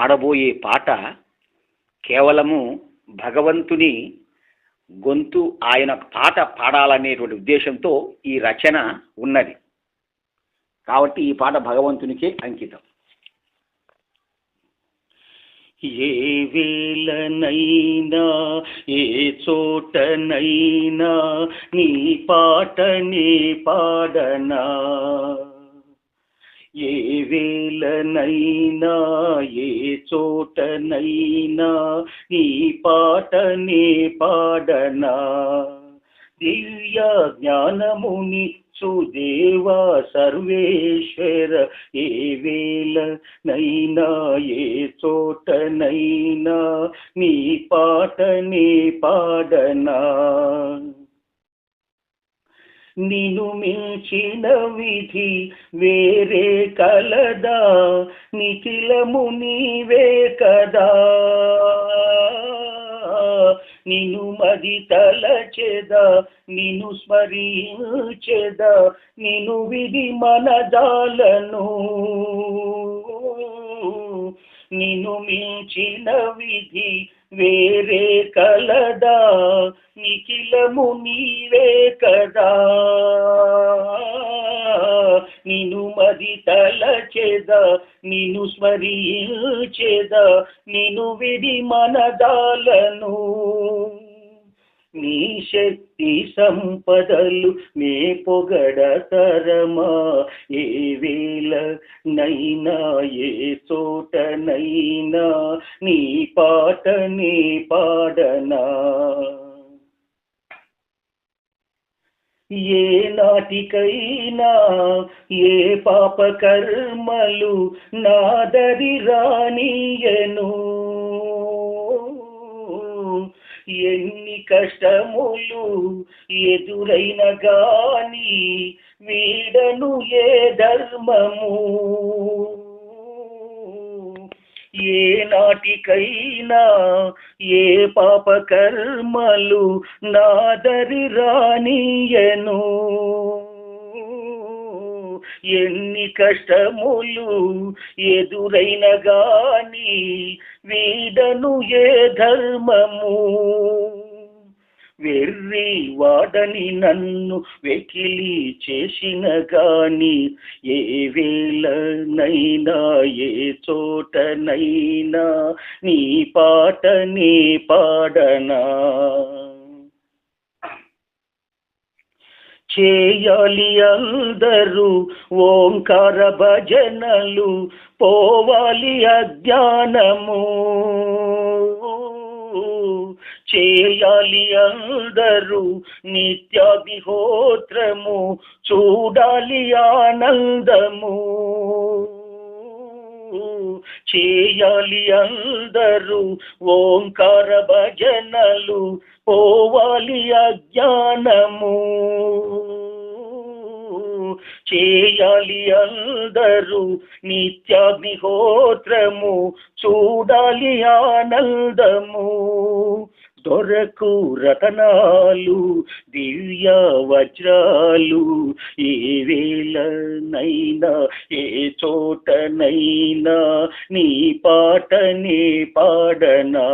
పాడబోయే పాట కేవలము భగవంతుని గొంతు ఆయన పాట పాడాలనేటువంటి ఉద్దేశంతో ఈ రచన ఉన్నది. కాబట్టి ఈ పాట భగవంతునికే అంకితం. ఏ వేలనైనా ఏ చోటనైనా నీ పాట నీ పాడనా? ఏ వేలనైనా ఏ చోటనైనా నీ పాటనే పాడనా? దివ్య జ్ఞానముని సుదేవా సర్వేశ్వర ఏ వేళ నైనా ఏ చోటనైనా నీ పాటనే పాడనా? నిను మించిన విధి వేరే కలదా నిఖిలము నీవే కదా. నిను మది తలచెద నిను స్మరించెద నిను విధి మనదాలను నిను మించిన విధి వేరే కలదా నిఖిలము నీవే కదా. నిను మది తలచెద నిను స్మరించెద నిను విడి మనదాలను. నీ శక్తి సంపదలు మే పొగడతరమా ఏ వేళ నైనా ఏ చోటనైనా నీ పాట నీ పాడనా. ఏ నాటికైనా ఏ పాప కర్మలు నాదరి రానియను. ఎన్ని కష్టములు ఎదురైన గాని వీడను ఏ ధర్మము? ఏ నాటికైనా ఏ పాప కర్మలు నాదరి రానియను? ఎన్ని కష్టములు ఎదురైన గాని వీడను ఏ ధర్మము? వెర్రి వాడని నన్ను వెకిలి చేసిన గాని ఏ వేళనైనా ఏ చోటనైనా నీ పాటనే పాడనా? చేయాలి అందరూ ఓంకార భజనలు పోవాలి అజ్ఞానము చేయాలి అందరూ నిత్యాదిహోత్రము చూడాలి ఆనందము. చేయాలి అందరూ ఓంకార భజనలు పోవాలి అజ్ఞానము. చేయాలి అందరూ నిత్యాగ్నిహోత్రము చూడాలి ఆనందము. దొరకు రతనాలు దివ్య వజ్రాలు ఏ వేళనైనా ఏ చోటనైనా నీ పాటనే పాడనా?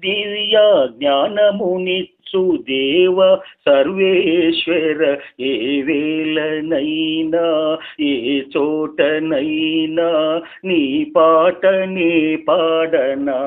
దివ్య జ్ఞానమునిచ్చు దేవ సర్వేశ్వర ఏ వేళనైనా ఏ చోటనైనా నీ పాటనే పాడనా?